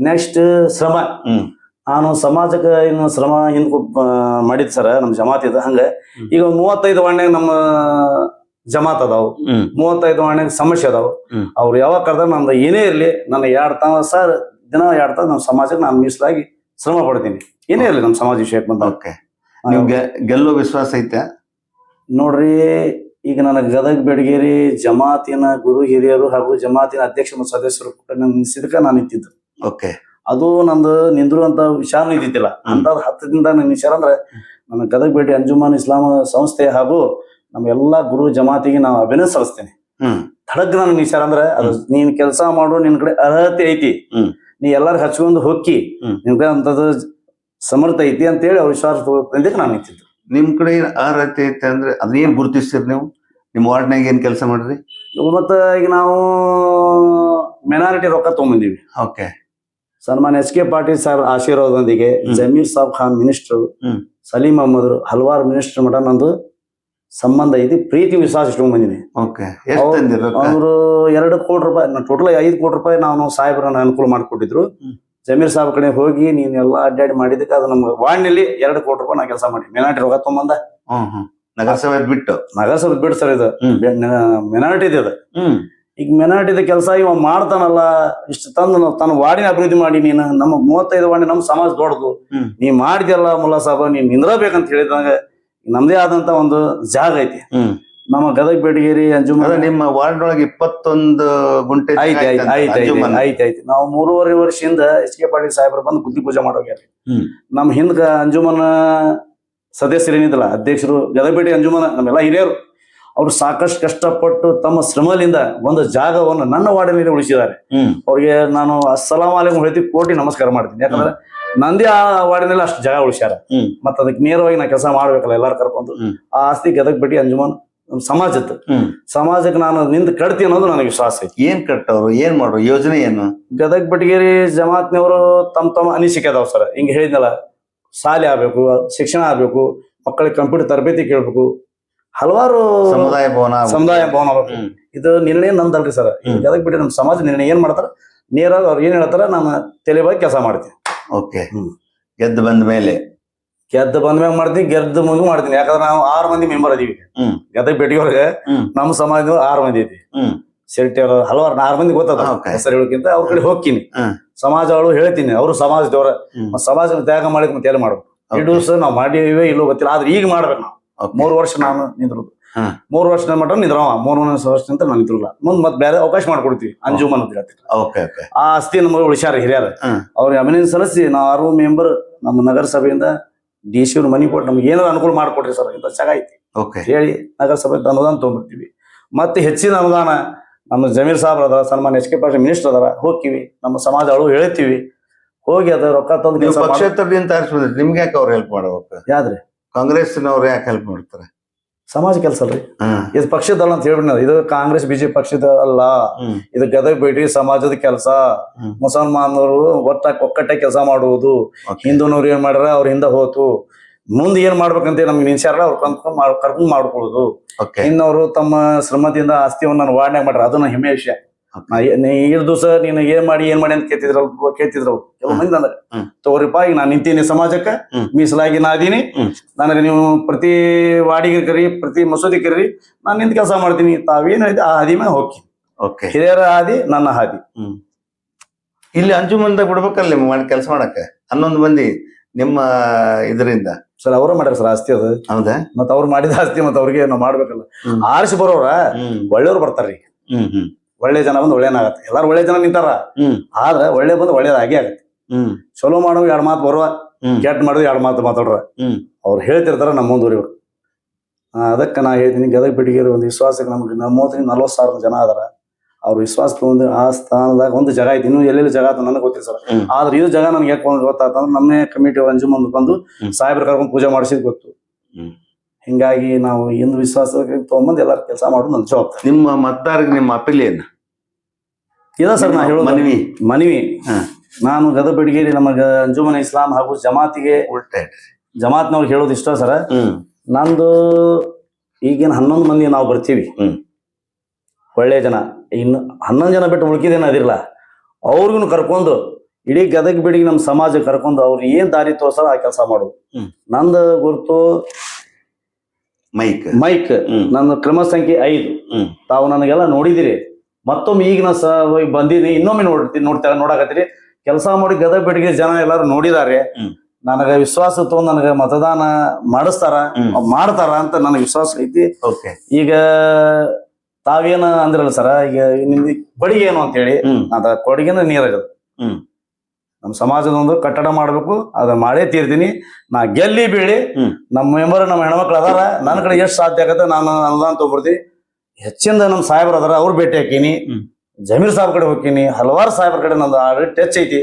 ನೆಕ್ಸ್ಟ್ ಶ್ರಮ. ಹ್ಮ್. ನಾನು ಸಮಾಜಕ್ಕೆ ಏನು ಶ್ರಮ ಹಿಂದ್ ಮಾಡಿದ್ ಸರ್ ನಮ್ಮ ಜಮಾತ್ ಇದೆ ಹಂಗ. ಈಗ ಮೂವತ್ತೈದು ವಾಣ್ಯಾಗ ನಮ್ಮ ಜಮಾತ್ ಅದಾವು. ಮೂವತ್ತೈದು ವಾಣ್ಯಾಗ ಸಮಸ್ಯೆ ಅದಾವು. ಅವ್ರು ಯಾವಾಗ ಕರೆದ ನಮ್ದು ಏನೇ ಇರಲಿ ನನ್ನ ಎರಡ್ ತಾವ ಸರ್ ದಿನ ಎರಡ್ ತಾವ ನಮ್ಮ ಸಮಾಜಕ್ಕೆ ನಾನು ಮೀಸಲಾಗಿ ಶ್ರಮ ಪಡ್ತೀನಿ. ಏನೇ ಇರಲಿ ನಮ್ಮ ಸಮಾಜ ವಿಷಯಕ್ಕೆ ಬಂದ ನಿಮ್ಗೆ ಗೆಲ್ಲೋ ವಿಶ್ವಾಸ ಐತೆ? ನೋಡ್ರಿ ಈಗ ನನ್ನ ಗದಗ ಬೆಡಗೇರಿ ಜಮಾತಿನ ಗುರು ಹಿರಿಯರು ಹಾಗೂ ಜಮಾತಿನ ಅಧ್ಯಕ್ಷ ಮತ್ತು ಸದಸ್ಯರು ನಿಲ್ಸಿದಕ್ಕೆ ನಾನು ಇತ್ತಿದ್ದು ಓಕೆ. ಅದು ನಂದು ನಿಂದಿರುವಂತ ವಿಚಾರ ಇದ್ದಿದ್ದಿಲ್ಲ. ಅಂತ ಹತ್ತದಿಂದ ನನ್ನ ವಿಚಾರ ಅಂದ್ರೆ ನನ್ನ ಗದಗ ಭೇಟಿ ಅಂಜುಮಾನ್ ಇಸ್ಲಾಮ ಸಂಸ್ಥೆ ಹಾಗೂ ನಮ್ಮ ಎಲ್ಲಾ ಗುರು ಜಮಾತಿಗೆ ನಾವು ಅಭಿನಯ ಸಲ್ಲಿಸ್ತೇನೆ. ಹ್ಮ್. ಥಡಗ್ ನನ್ನ ವಿಚಾರ ಅಂದ್ರೆ ಅದು ನೀನ್ ಕೆಲಸ ಮಾಡು ನಿನ್ ಕಡೆ ಅರ್ಹತೆ ಐತಿ. ನೀ ಎಲ್ಲಾರು ಹಚ್ಕೊಂಡು ಹೊಕ್ಕಿ. ನಿನ್ ಕಡೆ ಅಂತದ್ದು ಸಮರ್ಥ ಐತಿ ಅಂತೇಳಿ ಅವ್ರ ವಿಶ್ವಾಸ ತಗೋಬೇಕು ನಾನು ನಿಂತಿದ್ದು. ನಿಮ್ ಕಡೆ ಏನ್ ಅರ್ಹತೆ ಐತೆ ಅಂದ್ರೆ ಅದನ್ನೇನ್ ಗುರುತಿಸ್ತೀರಿ ನೀವು? ನಿಮ್ ವಾರ್ಡ್ನಾಗ ಏನ್ ಕೆಲಸ ಮಾಡ್ರಿ ಮತ್ತ ಈಗ ನಾವು ಮೆನಾರಿಟಿ ರೊಕ್ಕ ತಗೊಂಬಂದಿವಿ. ಓಕೆ. ಸನ್ಮಾನ್ ಎಸ್ ಕೆ ಪಾಟೀಲ್ ಸರ್ ಆಶೀರ್ವಾದದೊಂದಿಗೆ ಹ್ಮ್. ಜಮೀರ್ ಸಾಬ್ ಖಾನ್ ಮಿನಿಸ್ಟರ್. ಸಲೀಂ ಅಹಮದ್ ಹಲವಾರು ಮಿನಿಸ್ಟರ್ ಮಠ ನಂದು ಸಂಬಂಧ ಐತಿ ಪ್ರೀತಿ ವಿಶ್ವಾಸ ಇಟ್ಕೊಂಡ್ ಬಂದಿನಿ. ಅವ್ರು- ಎರಡು ಕೋಟಿ ರೂಪಾಯಿ ಟೋಟಲ್ ಐದು ಕೋಟಿ ರೂಪಾಯಿ ನಾವು ಸಾಹೇಬ್ರನ್ನ ಅನುಕೂಲ ಮಾಡಿಕೊಟ್ಟಿದ್ರು. ಜಮೀರ್ ಸಾಹೇಬ್ ಕಡೆ ಹೋಗಿ ನೀನ್ ಎಲ್ಲ ಅಡ್ಡಾಡಿ ಮಾಡಿದಕ್ಕೆ ಅದು ನಮ್ಗೆ ವಾರ್ಡ್ನಲ್ಲಿ ಎರಡು ಕೋಟಿ ರೂಪಾಯಿ ನಾ ಕೆಲಸ ಮಾಡಿ ಮೆನಾಟಿ ರೋಗ ತೊಂಬಂದ ನಗರಸಭೆ ಬಿಟ್ಟು? ನಗರಸಭೆ ಬಿಡ್ ಸರ್ ಇದು. ಮೆನಾರಿಟಿ ಇದೆ ಅದು. ಈಗ ಮೆನಾರಿಟಿದ ಕೆಲಸ ಇವ ಮಾಡ್ತಾನಲ್ಲ ಇಷ್ಟು ತಂದು ನಾವು ತನ್ನ ವಾರ್ಡಿನ ಅಭಿವೃದ್ಧಿ ಮಾಡಿ ನೀನು ನಮ್ಮ ಮೂವತ್ತೈದು ವಾರ್ಡಿ ನಮ್ಮ ಸಮಾಜ ದೊಡ್ಡದು. ನೀ ಮಾಡಿದ್ಯಲ್ಲ ಮುಲ್ಲಾ ಸಾಬ ನೀನ್ ನಿಂದ್ರಬೇಕಂತ ಹೇಳಿದಾಗ ನಮ್ದೇ ಆದಂತ ಒಂದು ಜಾಗ ಐತಿ. ನಮ್ಮ ಗದಗ ಬೇಡಗೇರಿ ಅದ ಅಂಜುಮನ್ ನಿಮ್ಮ ವಾರ್ಡ್ ಒಳಗೆ ಇಪ್ಪತ್ತೊಂದು ಗುಂಟೆ ಐತಿ ನಾವು ಮೂರುವರೆ ವರ್ಷದಿಂದ ಎಚ್ ಕೆ ಪಾಟೀಲ್ ಸಾಹೇಬ್ರ ಬಂದು ಬುದ್ಧಿ ಪೂಜೆ ಮಾಡೋಗ್ಯಾರ. ನಮ್ಮ ಹಿಂದ್ಗ ಅಂಜುಮನ ಸದಸ್ಯರು ಅಧ್ಯಕ್ಷರು ಅಧ್ಯಕ್ಷರು ಗದಗಪೇಟೆ ಅಂಜುಮನ ನಮ್ಮೆಲ್ಲ ಹಿರಿಯರು. ಅವರು ಸಾಕಷ್ಟು ಕಷ್ಟಪಟ್ಟು ತಮ್ಮ ಶ್ರಮದಿಂದ ಒಂದು ಜಾಗವನ್ನು ನನ್ನ ವಾರ್ಡಿನಲ್ಲಿ ಉಳಿಸಿದ್ದಾರೆ. ಅವ್ರಿಗೆ ನಾನು ಅಸ್ಸಲಾಂ ಅಲೈಕುಂ ಹೇಳ್ತಿ ಕೋಟಿ ನಮಸ್ಕಾರ ಮಾಡ್ತೀನಿ. ಯಾಕಂದ್ರೆ ನಂದೇ ಆ ವಾರ್ಡಿನಲ್ಲಿ ಅಷ್ಟು ಜಾಗ ಉಳಿಸ್ಯಾರ. ಮತ್ತ ಅದಕ್ಕೆ ನೇರವಾಗಿ ನಾ ಕೆಲಸ ಮಾಡ್ಬೇಕಲ್ಲ ಎಲ್ಲಾರು ಕರ್ಕೊಂಡು. ಆ ಆಸ್ತಿ ಗದಗ್ ಬಿಟ್ಟು ಅಂಜುಮನ್ ಸಮಾಜದ್ದು ಸಮಾಜಕ್ಕೆ ನಾನು ನಿಂದ ಕಡ್ತಿ ಅನ್ನೋದು ನನಗೆ ವಿಶ್ವಾಸ ಐತಿ. ಏನ್ ಕಟ್ಟವ್ರು? ಏನ್ ಮಾಡ್ರು? ಯೋಜನೆ ಏನು? ಗದಗ್ ಬಟಗೇರಿ ಜಮಾತ್ನವರು ತಮ್ಮ ತಮ್ಮ ಅನಿಸಿಕೆ ಅದಾವ ಸರ್. ಹಿಂಗ ಹೇಳಿದ್ನಲ್ಲ ಶಾಲೆ ಆಗ್ಬೇಕು ಶಿಕ್ಷಣ ಆಗ್ಬೇಕು ಮಕ್ಕಳಿಗೆ ಕಂಪ್ಯೂಟರ್ ತರಬೇತಿ ಕೇಳ್ಬೇಕು ಹಲವಾರು ಸಮುದಾಯ ಭವನ ಸಮುದಾಯ ಭವನ ಆಗ್ಬೇಕು ಇದು ನಿರ್ಣಯ ನಂದಲ್ರಿ ಸರ್. ಎದಕ್ ಬಿಟ್ಟು ನಮ್ಮ ಸಮಾಜ ನಿರ್ಣಯ ಏನ್ ಮಾಡ್ತಾರ? ನೇರವಾಗಿ ಅವ್ರು ಏನ್ ಹೇಳ್ತಾರ ನಾನು ತಲೆಬಾಗಿ ಕೆಲಸ ಮಾಡ್ತೀನಿ. ಓಕೆ. ಹ್ಮ್. ಗೆದ್ದು ಬಂದ ಮೇಲೆ? ಗೆದ್ದು ಬಂದ ಮ್ಯಾಗ ಮಾಡ್ತೀನಿ ಗೆದ್ದು ಮುಂದೆ ಮಾಡ್ತೀನಿ. ಯಾಕಂದ್ರೆ ನಾವು ಆರು ಮಂದಿ ಮೆಂಬರ್ ಅದೀವಿ ಹ್ಮ್. ಗದಗ ಭೇಟಿಯವ್ರಿಗೆ ಹ್ಮ್. ನಮ್ಮ ಸಮಾಜದ ಆರು ಮಂದಿ ಐತಿ ಹ್ಮ್. ಶೆಟ್ಟಿ ಅವರು ಹಲವಾರು ಆರು ಮಂದಿ ಗೊತ್ತದ? Okay. ಹೆಸರು ಹೇಳಕ್ಕಿಂತ ಅವ್ರ ಕಡೆ ಹೋಗ್ತೀನಿ. ಸಮಾಜ ಅವಳು ಹೇಳ್ತೀನಿ ಅವರು ಸಮಾಜದವ್ರ. ಹ್ಮ್. ಸಮಾಜ ತ್ಯಾಗ ಮಾಡಿದ್ ಮತ್ತೆ ಎಲ್ಲಿ ಮಾಡ್ಬೇಕು. Okay. ಇಡೂ ಸಹ ನಾವು ಮಾಡಿವೇ ಇಲ್ಲೋ ಗೊತ್ತಿಲ್ಲ ಆದ್ರೆ ಈಗ ಮಾಡ್ಬೇಕು ನಾವು. ಮೂರು ವರ್ಷ ನಾನು ಹಾ. ಮೂರು ವರ್ಷ ಮಟ್ಟ ನಿಂದ್ರವ ಮೂರು ನಿಂತ ನಾನು ನಿಂತಿರಲ್ಲ. ಮುಂದ್ ಮತ್ತೆ ಬೇರೆ ಅವಕಾಶ ಮಾಡ್ಕೊಡ್ತೀವಿ ಅಂಜುಮನ್ ಅಂತ ಓಕೆ ಓಕೆ ಆ ಆಸ್ತಿ ನಮ್ಮ ಉಳಿಸ್ಯಾರ ಹಿರಿಯರ. ಅವ್ರ ಅವ್ರಿಗೆ ಸಲಸಿ ಸಲ್ಲಿಸಿ ನಾವು ಆರು ಮೆಂಬರ್ ನಮ್ಮ ನಗರಸಭೆಯಿಂದ ಡಿ ಸಿ ಅವ್ರ ಮನಿ ಕೊಟ್ಟು ನಮ್ಗೆ ಏನಾರ ಅನುಕೂಲ ಮಾಡ್ಕೊಡ್ರಿ ಸರ್ ಇಂಥ ಜಾಗ ಐತಿ. ಓಕೆ ಹೇಳಿ ನಗರಸಭೆ ಅನುದಾನ ತಗೊಂಡ್ಬಿಡ್ತೀವಿ. ಮತ್ತೆ ಹೆಚ್ಚಿನ ಅನುದಾನ ನಮ್ಮ ಜಮೀರ್ ಸಾಹೇಬ್ರ ಅದಾರ ಸನ್ಮಾನ್ಯ ಎಚ್ ಕೆ ಪಾಟೀಲ್ ಮಿನಿಸ್ಟರ್ ಅದಾರ ಹೋಗ್ತೀವಿ. ನಮ್ಮ ಸಮಾಜ ಅಳು ಹೇಳ್ತೀವಿ. ಹೋಗಿ ಅದ ರೊಕ್ಕ ತಂದು ಪಕ್ಷೇತರದಿಂದ ನಿಮ್ಗೆ ಯಾಕೆ ಅವ್ರು ಹೆಲ್ಪ್ ಮಾಡ್ಬೇಕು? ಯಾವ್ದ್ರಿ? ಕಾಂಗ್ರೆಸ್ನವ್ರು ಯಾಕೆ ಹೆಲ್ಪ್ ಮಾಡ್ತಾರೆ? ಸಮಾಜ ಕೆಲಸ ಅಲ್ರಿ. ಇದು ಪಕ್ಷದಲ್ಲ ಅಂತ ಹೇಳ್ಬಿಡ ಇದು ಕಾಂಗ್ರೆಸ್ ಬಿಜೆಪಿ ಪಕ್ಷದ ಅಲ್ಲ. ಇದು ಗದಗ ಬೇಟಿ ಸಮಾಜದ ಕೆಲಸ. ಮುಸಲ್ಮಾನರು ಒಟ್ಟಾಗಿ ಒಕ್ಕಟ್ಟೆ ಕೆಲಸ ಮಾಡುವುದು. ಹಿಂದೂನವ್ರು ಏನ್ ಮಾಡ್ಯಾರ? ಅವ್ರ ಹಿಂದೆ ಹೋತು. ಮುಂದೆ ಏನ್ ಮಾಡ್ಬೇಕಂತ ನಮ್ಗೆ ನಿನ್ಸಾರ ಅವ್ರು ಕರ್ಕೊಂಡ್ ಕರ್ಕೊಂಡು ಮಾಡ್ಕೊಳ್ಳೋದು. ಇನ್ನವರು ತಮ್ಮ ಶ್ರಮದಿಂದ ಆಸ್ತಿಯನ್ನ ನಾನು ವಾರ್ಡ್ನಾಗ ಮಾಡ್ರ ಅದನ್ನ ಹೆಮ್ಮೆ ವಿಷಯ. Okay. ನಾ ಏ- ನೀ ಇರ್ ದಿವಸ ನೀನು ಏನ್ ಮಾಡಿ ಏನ್ ಮಾಡಿ ಅಂತ ಕೇಳ್ತಿದ್ರ ಕೇಳ್ತಿದ್ರು ಕೆಲವು ಮಂದಿ ಅಂದ್ರೆ. ತಗೋರಿಪ್ಪ ಈಗ ನಾನು ನಿಂತೀನಿ ಸಮಾಜಕ್ಕೆ. ಮೀಸಲಾಗಿ ನಾ ಅದೀನಿ. ನನಗೆ ನೀವು ಪ್ರತಿ ವಾಡಿಗೆ ಕರಿ ಪ್ರತಿ ಮಸೂದಿ ಕರಿ ನಾನು ನಿಂತ ಕೆಲಸ ಮಾಡ್ತೀನಿ. ತಾವೇನ್ ಆ ಹಾದಿ ಮೇಲೆ ಹೋಗಿ ಓಕೆ. ಹಿರಿಯರ ಹಾದಿ ನನ್ನ ಹಾದಿ. ಇಲ್ಲಿ ಅಂಜು ಮುಂದೆ ಬಿಡ್ಬೇಕಲ್ಲ ನಿಮ್ಗೆ ಮಾಡಿ ಕೆಲಸ ಮಾಡಕ್ಕೆ? ಹನ್ನೊಂದು ಮಂದಿ ನಿಮ್ಮ ಇದರಿಂದ. ಸರ್ ಅವರು ಮಾಡ್ಯಾರ ಸರ್ ಆಸ್ತಿ ಅದು. ಹೌದಾ? ಮತ್ತ ಅವ್ರು ಮಾಡಿದ ಆಸ್ತಿ ಮತ್ತ ಅವ್ರಿಗೆ ನಾವು ಮಾಡ್ಬೇಕಲ್ಲ. ಆರಿಸಿ ಬರೋರ ಒಳ್ಳೆಯವ್ರು ಬರ್ತಾರ್ರಿ ಹ್ಮ್ ಹ್ಮ್. ಒಳ್ಳೆ ಜನ ಬಂದು ಒಳ್ಳೇನಾಗತ್ತೆ ಎಲ್ಲಾರು ಒಳ್ಳೆ ಜನ ನಿಂತಾರ. ಆದ್ರೆ ಒಳ್ಳೆ ಬಂದು ಒಳ್ಳೇದಾಗೇ ಆಗತ್ತೆ. ಹ್ಮ್. ಚಲೋ ಮಾಡೋ ಎರಡು ಮಾತು ಬರುವ ಕೆಟ್ಟ ಮಾಡೋದು ಎರಡು ಮಾತು ಮಾತಾಡ್ರ. ಅವ್ರು ಹೇಳ್ತಿರ್ತಾರ ನಮ್ಮ ಮುಂದುವರಿವ್ರು ಅದಕ್ಕೆ ನಾ ಹೇಳ್ತೀನಿ ಗದಗ ಬಿಟ್ಟಿಗೆರು ಒಂದು ವಿಶ್ವಾಸಕ್ಕೆ ನಮ್ಗೆ ಮೂವತ್ತರಿಂದ ನಲ್ವತ್ತು ಸಾವಿರ ಜನ ಅದಾರ. ಅವ್ರ ವಿಶ್ವಾಸ ತಗೊಂಡು ಆ ಸ್ಥಾನದಾಗ ಒಂದು ಜಾಗ ಐತಿ. ಇನ್ನು ಎಲ್ಲೆಲ್ಲಿ ಜಾಗ ಅಂತ ನನಗೆ ಗೊತ್ತಿಲ್ಲ ಸರ್. ಆದ್ರೆ ಇದು ಜಾಗ ನನಗೆ ಯಾಕೆ ಗೊತ್ತಾತಂದ್ರೆ ನಮ್ಮನೆ ಕಮಿಟಿ ಅಂಜು ಮುಂದೆ ಬಂದು. ಸಾಹೇಬ್ರ ಕರ್ಕೊಂಡು ಪೂಜೆ ಮಾಡಿಸಿದ್ ಗೊತ್ತು. ಹಿಂಗಾಗಿ ನಾವು ಇಂದು ವಿಶ್ವಾಸ ತಗೊಂಬಂದು ಎಲ್ಲಾರು ಕೆಲಸ ಮಾಡೋದು ನನ್ನ ಜವಾಬ್ದಾರಿ. ನಿಮ್ಮ ಮತದಾರರಿಗೆ ನಿಮ್ಮ ಅಪೀಲ್ ಏನು? ಇದ ಸರ್ ನಾ ಹೇಳೋದು ಮನವಿ. ಮನವಿ. ನಾನು ಗದಬಡಿಗೇರಿ ನಮಗ ಅಂಜುಮನ ಇಸ್ಲಾಂ ಹಾಗೂ ಜಮಾತಿಗೆ ಉಲ್ಟಾ ಜಮಾತ್ನವ್ರು ಹೇಳೋದು ಇಷ್ಟ ಸರ. ನಂದು ಈಗಿನ ಹನ್ನೊಂದು ಮಂದಿ ನಾವು ಬರ್ತೀವಿ. ಒಳ್ಳೆ ಜನ. ಇನ್ನು ಹನ್ನೊಂದು ಜನ ಬಿಟ್ಟು ಉಳ್ಕಿದೇನೆ ಅದಿರಲ್ಲ ಅವ್ರಿಗೂ ಕರ್ಕೊಂಡು ಇಡೀ ಗದಗ ಬಿಡಿಗೆ ನಮ್ಮ ಸಮಾಜ ಕರ್ಕೊಂಡು ಅವ್ರು ಏನ್ ದಾರಿ ತೋರ್ಸಾರ ಆ ಕೆಲಸ ಮಾಡೋದು ಹ್ಮ್. ನಂದು ಗುರುತು ಮೈಕ್. ಮೈಕ್. ನನ್ನ ಕ್ರಮ ಸಂಖ್ಯೆ ಐದು ತಾವು ನನಗೆಲ್ಲ ನೋಡಿದಿರಿ. ಮತ್ತೊಮ್ಮೆ ಈಗಿನ ಸ ಬಂದಿದ್ದೀನಿ. ಇನ್ನೊಮ್ಮೆ ನೋಡ್ತೀನಿ ನೋಡ್ತಾರೆ ನೋಡಕತ್ತೀರಿ ಕೆಲಸ ಮಾಡಿ ಗದಗ ಬೆಡಗಿ ಜನ ಎಲ್ಲರೂ ನೋಡಿದಾರೆ. ನನಗ ವಿಶ್ವಾಸ ತಗೊಂಡ್ ನನಗೆ ಮತದಾನ ಮಾಡಿಸ್ತಾರ. ಮಾಡ್ತಾರ ಅಂತ ನನಗೆ ವಿಶ್ವಾಸ ಐತಿ. ಈಗ ತಾವೇನ ಅಂದ್ರಲ್ಲ ಸರ ಈಗ ನಿಮ್ದು ಬಡಿಗೆ ಏನು ಅಂತ ಹೇಳಿ. ಅದ ಕೊಡುಗೆನ ನೀರಾಗದು. ಹ್ಮ್. ನಮ್ಮ ಸಮಾಜದೊಂದು ಕಟ್ಟಡ ಮಾಡ್ಬೇಕು ಅದ ಮಾಡೇ ತೀರ್ತೀನಿ. ನಾ ಗೆಲ್ಲಿ ಬೀಳಿ. ನಮ್ಮ ಮೆಂಬರ್ ನಮ್ಮ ಹೆಣ್ಮಕ್ಳು ಅದಾರ ನನ್ನ ಕಡೆ ಎಷ್ಟು ಸಾಧ್ಯ ಆಗತ್ತೆ ನಾನು ಅನುದಾನ ತಗೊಬಿಡ್ತೀನಿ ಹೆಚ್ಚಿಂದ ನಮ್ಮ ಸಾಹೇಬ್ರ ಅದಾರ ಅವ್ರು ಭೇಟಿ ಹಾಕೀನಿ. ಜಮೀರ್ ಸಾಹೇಬ್ ಕಡೆ ಹೋಗ್ತೀನಿ ಹಲವಾರು ಸಾಹೇಬ್ರ ಕಡೆ ನಂದು ಆಲ್ರೆಡಿ ಟಚ್ ಐತಿ.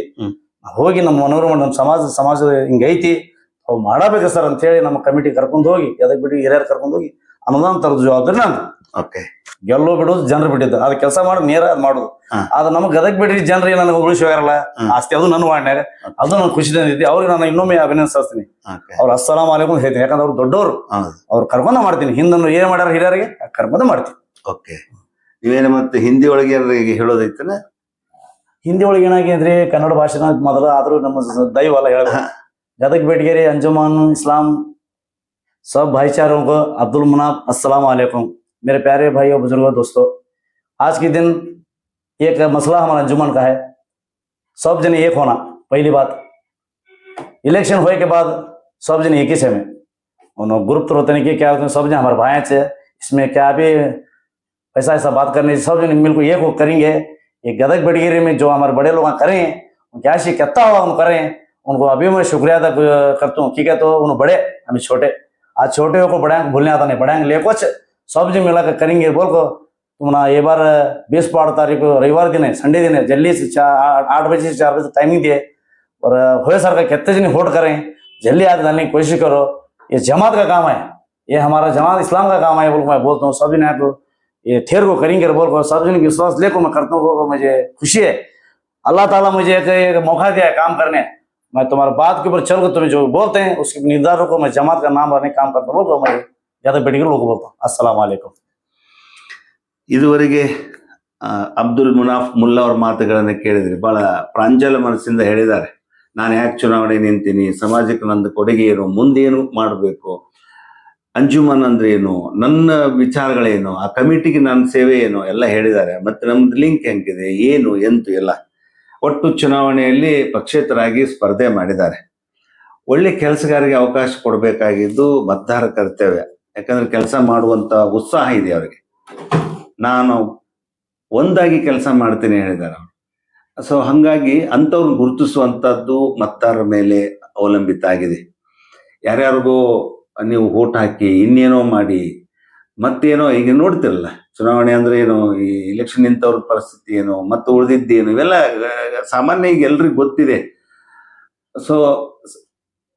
ಹೋಗಿ ನಮ್ಮ ಮನೋರಮ ನಮ್ಮ ಸಮಾಜ ಸಮಾಜ ಹಿಂಗೈತಿ ಅವ್ ಮಾಡಬೇಕು ಸರ್ ಅಂತ ಹೇಳಿ ನಮ್ಮ ಕಮಿಟಿ ಕರ್ಕೊಂಡು ಹೋಗಿ ಎದಕ್ ಬಿಟ್ಟು ಹಿರಿಯರ್ ಕರ್ಕೊಂಡು ಹೋಗಿ ಅನುದಾನ ತರದ ಜವಾಬ್ದಾರಿ ನಾನು ಓಕೆ ಗೆಲ್ಲೋ ಬಿಡೋದು ಜನರು ಬಿಟ್ಟಿದ್ದು. ಅದ್ ಕೆಲಸ ಮಾಡಿ ನೇರ ಅದ್ ಮಾಡುದು. ಅದು ನಮ್ಗೆ ಗದಗ್ ಬಿಡ್ರಿ ಜನರಿಗೆ ನನಗೆ ಉಳಿಸಿ ಆಸ್ತಿ ಅದು ನನ್ನ ವಾಡ್ನ್ಯಾಗ ಅದು ನನಗೆ ಖುಷಿ ತಂದಿದ್ದೆ ಅವ್ರಿಗೆ ನಾನು ಇನ್ನೊಮ್ಮೆ ಅಭಿನಂದಿಸ್ತೀನಿ ಅವ್ರ ಅವ್ರು ಅಸ್ಸಲಾಂ ಅಲೈಕುಂ ಹೇಳ್ತೀನಿ. ಯಾಕಂದ್ರೆ ಅವ್ರು ದೊಡ್ಡವರು. ಅವ್ರು ಕರ್ಕೊಂಡ ಮಾಡ್ತೀನಿ. ಹಿಂದನ್ನು ಏನ್ ಮಾಡ್ಯಾರ ಹಿರಿಯರಿಗೆ? ಕರ್ಕೊಂಡ ಮಾಡ್ತೀನಿ. ಓಕೆ ನೀವೇನು ಮತ್ತೆ ಹಿಂದಿ ಒಳಗೆ ಏನಾರ ಈಗ ಹೇಳೋದೈತನ ಹಿಂದಿ ಒಳಗೆ ಏನಾಗಿದೆ ಕನ್ನಡ ಭಾಷೆನ ಮೊದಲ ಆದ್ರೂ ನಮ್ಮ ಸ- ದೈವ ಅಲ್ಲ ಹೇಳ ಹಾ. गदग बेटगेरे अंजुमन इस्लाम सब भाईचारों को अब्दुल मुनाफ अस्सलाम वालेकुम मेरे प्यारे भाइयों बुजुर्गों दोस्तों आज के दिन एक मसला हमारा अंजुमन का है सब जन एक होना पहली बात इलेक्शन होए के बाद सब जन एक ही से में उन्होंने ग्रुप तो होते नहीं कि क्या होते हैं, सब जन हमारे भाई से इसमें क्या भी ऐसा ऐसा बात करने सब जन मिलकर एक हो करेंगे, ये गदग बेटगिरी में जो हमारे बड़े लोग करें क्या शी कहता हुआ हम करें, उनको अभी मैं शुक्रिया अदा करता हूँ। ठीक है तो उन्होंने बड़े, हमें छोटे। आज छोटे को बड़े भूलने आता नहीं बड़े ले कुछ, सब जी मिला कर करेंगे बोल को तुम ना ये बार, बीस बारह तारीख को रविवार दिन है, संडे दिन है, जल्दी से चार, आठ- बजे से चार बजे टाइमिंग दिए, और, हुए सर का कितने जन वोट करें, जल्दी आज डालने की कोशिश करो। ये जमात का काम है, ये हमारा जमात इस्लाम का काम है बोल मैं बोलता हूँ, सब जन को ये ठेर को करेंगे बोल को सब जन की विश्वास लेको मैं करता हूँ बोल को मुझे खुशी है अल्लाह ताला मुझे एक, एक मौका दिया है काम करने मैं तुम्हारी बात के ऊपर चल कर तुम्हें जो बोलते हैं उसके निर्धारों को मैं जमात का नाम भरने का काम करता हूँ बोल मैं ज्यादा बेटी के लोगों को बोलता हूँ अस्सलाम वालेकुम ಇದುವರೆಗೆ ಆ, ಅಬ್ದುಲ್ ಮುನಾಫ್ ಮುಲ್ಲಾ ಅವ್ರ ಮಾತುಗಳನ್ನು ಕೇಳಿದ್ರಿ ಬಹಳ ಪ್ರಾಂಜಲ ಮನಸ್ಸಿಂದ ಹೇಳಿದ್ದಾರೆ ನಾನು ಯಾಕೆ ಚುನಾವಣೆ ನಿಂತೀನಿ ಸಮಾಜಕ್ಕೆ ನಂದು ಕೊಡುಗೆ ಏನು ಮುಂದೇನು ಮಾಡಬೇಕು ಅಂಜುಮನ್ ಅಂದ್ರೆ ಏನು? ನನ್ನ ವಿಚಾರಗಳೇನು? ಆ ಕಮಿಟಿಗೆ ನನ್ನ ಸೇವೆ ಏನು? ಎಲ್ಲ ಹೇಳಿದ್ದಾರೆ. ಮತ್ತೆ ನಮ್ದು ಲಿಂಕ್ ಹೆಂಗಿದೆ? ಏನು? ಎಂತು ಎಲ್ಲ? ಒಟ್ಟು ಚುನಾವಣೆಯಲ್ಲಿ ಪಕ್ಷೇತರಾಗಿ ಸ್ಪರ್ಧೆ ಮಾಡಿದ್ದಾರೆ. ಒಳ್ಳೆ ಕೆಲಸಗಾರಿಗೆ ಅವಕಾಶ ಕೊಡಬೇಕಾಗಿದ್ದು ಮತದಾರ ಕರ್ತವ್ಯ. ಯಾಕಂದ್ರೆ ಕೆಲಸ ಮಾಡುವಂತ ಉತ್ಸಾಹ ಇದೆ ಅವರಿಗೆ. ನಾನು ಒಂದಾಗಿ ಕೆಲಸ ಮಾಡ್ತೀನಿ ಹೇಳಿದ್ದಾರೆ ಸೊ ಹಂಗಾಗಿ ಅಂಥವ್ರನ್ನ ಗುರುತಿಸುವಂಥದ್ದು ಮತದಾರರ ಮೇಲೆ ಅವಲಂಬಿತ ಆಗಿದೆ. ಯಾರ್ಯಾರಿಗೋ ನೀವು ಓಟ್ ಹಾಕಿ, ಇನ್ನೇನೋ ಮಾಡಿ, ಮತ್ತೇನೋ, ಈಗ ನೋಡ್ತಿರಲ್ಲ, ಚುನಾವಣೆ ಅಂದ್ರೆ ಏನು, ಈ ಇಲೆಕ್ಷನ್ ನಿಂತವ್ರ ಪರಿಸ್ಥಿತಿ ಏನು, ಮತ್ತೆ ಉಳಿದಿದ್ದೇನು ಇವೆಲ್ಲ, ಸಾಮಾನ್ಯ ಈಗ ಎಲ್ರಿಗೂ ಗೊತ್ತಿದೆ. ಸೊ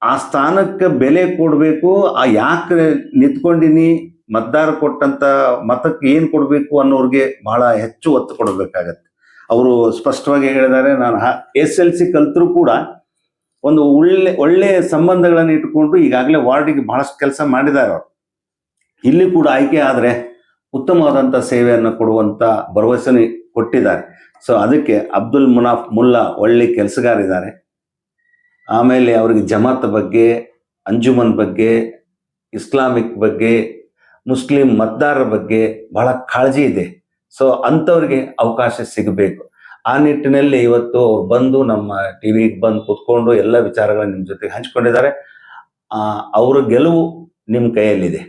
ಆ ಸ್ಥಾನಕ್ಕೆ ಬೆಲೆ ಕೊಡಬೇಕು, ಆ ಯಾಕೆ ನಿಂತ್ಕೊಂಡಿನಿ, ಮತದಾರ ಕೊಟ್ಟಂತ ಮತಕ್ಕೆ ಏನು ಕೊಡಬೇಕು ಅನ್ನೋರಿಗೆ ಬಹಳ ಹೆಚ್ಚು ಒತ್ತು ಕೊಡಬೇಕಾಗತ್ತೆ. ಅವರು ಸ್ಪಷ್ಟವಾಗಿ ಹೇಳಿದ್ದಾರೆ, ನಾನು ಎಸ್ ಎಲ್ ಸಿ ಕಲ್ತರೂ ಕೂಡ ಒಂದು ಒಳ್ಳೆ ಒಳ್ಳೆ ಸಂಬಂಧಗಳನ್ನು ಇಟ್ಟುಕೊಂಡು ಈಗಾಗಲೇ ವಾರ್ಡಿಗೆ ಬಹಳಷ್ಟು ಕೆಲಸ ಮಾಡಿದ್ದಾರೆ ಅವರು. ಇಲ್ಲಿ ಕೂಡ ಆಯ್ಕೆ ಆದರೆ ಉತ್ತಮವಾದಂಥ ಸೇವೆಯನ್ನು ಕೊಡುವಂಥ ಭರವಸೆನ ಕೊಟ್ಟಿದ್ದಾರೆ. ಸೊ ಅದಕ್ಕೆ ಅಬ್ದುಲ್ ಮುನಾಫ್ ಮುಲ್ಲಾ ಒಳ್ಳೆ ಕೆಲಸಗಾರಿದ್ದಾರೆ. ಆಮೇಲೆ ಅವರಿಗೆ ಜಮಾತ್ ಬಗ್ಗೆ, ಅಂಜುಮನ್ ಬಗ್ಗೆ, ಇಸ್ಲಾಮಿಕ್ ಬಗ್ಗೆ, ಮುಸ್ಲಿಂ ಮತದಾರರ ಬಗ್ಗೆ ಬಹಳ ಕಾಳಜಿ ಇದೆ. ಸೊ ಅಂಥವ್ರಿಗೆ ಅವಕಾಶ ಸಿಗಬೇಕು. ಆ ನಿಟ್ಟಿನಲ್ಲಿ ಇವತ್ತು ಅವ್ರು ಬಂದು ನಮ್ಮ ಟಿವಿಗೆ ಬಂದು ಕೂತ್ಕೊಂಡು ಎಲ್ಲ ವಿಚಾರಗಳನ್ನ ನಿಮ್ಮ ಜೊತೆಗೆ ಹಂಚ್ಕೊಂಡಿದ್ದಾರೆ. ಅವರ ಗೆಲುವು ನಿಮ್ಮ ಕೈಯಲ್ಲಿದೆ.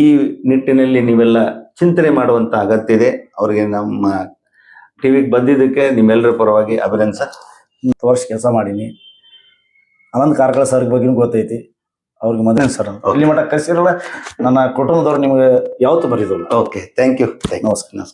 ಈ ನಿಟ್ಟಿನಲ್ಲಿ ನೀವೆಲ್ಲ ಚಿಂತನೆ ಮಾಡುವಂತ ಅಗತ್ಯ ಇದೆ ಅವರಿಗೆ ನಮ್ಮ ಟಿವಿಗೆ ಬಂದಿದ್ದಕ್ಕೆ ನಿಮ್ಮೆಲ್ಲರ ಪರವಾಗಿ ಅಭಿನಂದನೆ ಹತ್ತು ವರ್ಷ ಕೆಲಸ ಮಾಡೀನಿ. ಅನಂತ ಕಾರ್ಕಳ ಸರ್ ಬಗ್ಗೆ ಗೊತ್ತೈತಿ. ಅವ್ರಿಗೆ ಮದುವೆ ಸರ್ ಇಲ್ಲಿ ಮಟ್ಟ ಕಸಿರಲ್ಲ ನನ್ನ ಕುಟುಂಬದವ್ರು ನಿಮ್ಗೆ ಯಾವತ್ತೂ ಬರೀದಲ್ಲ. Okay thank you thank you ನಮಸ್ಕಾರ.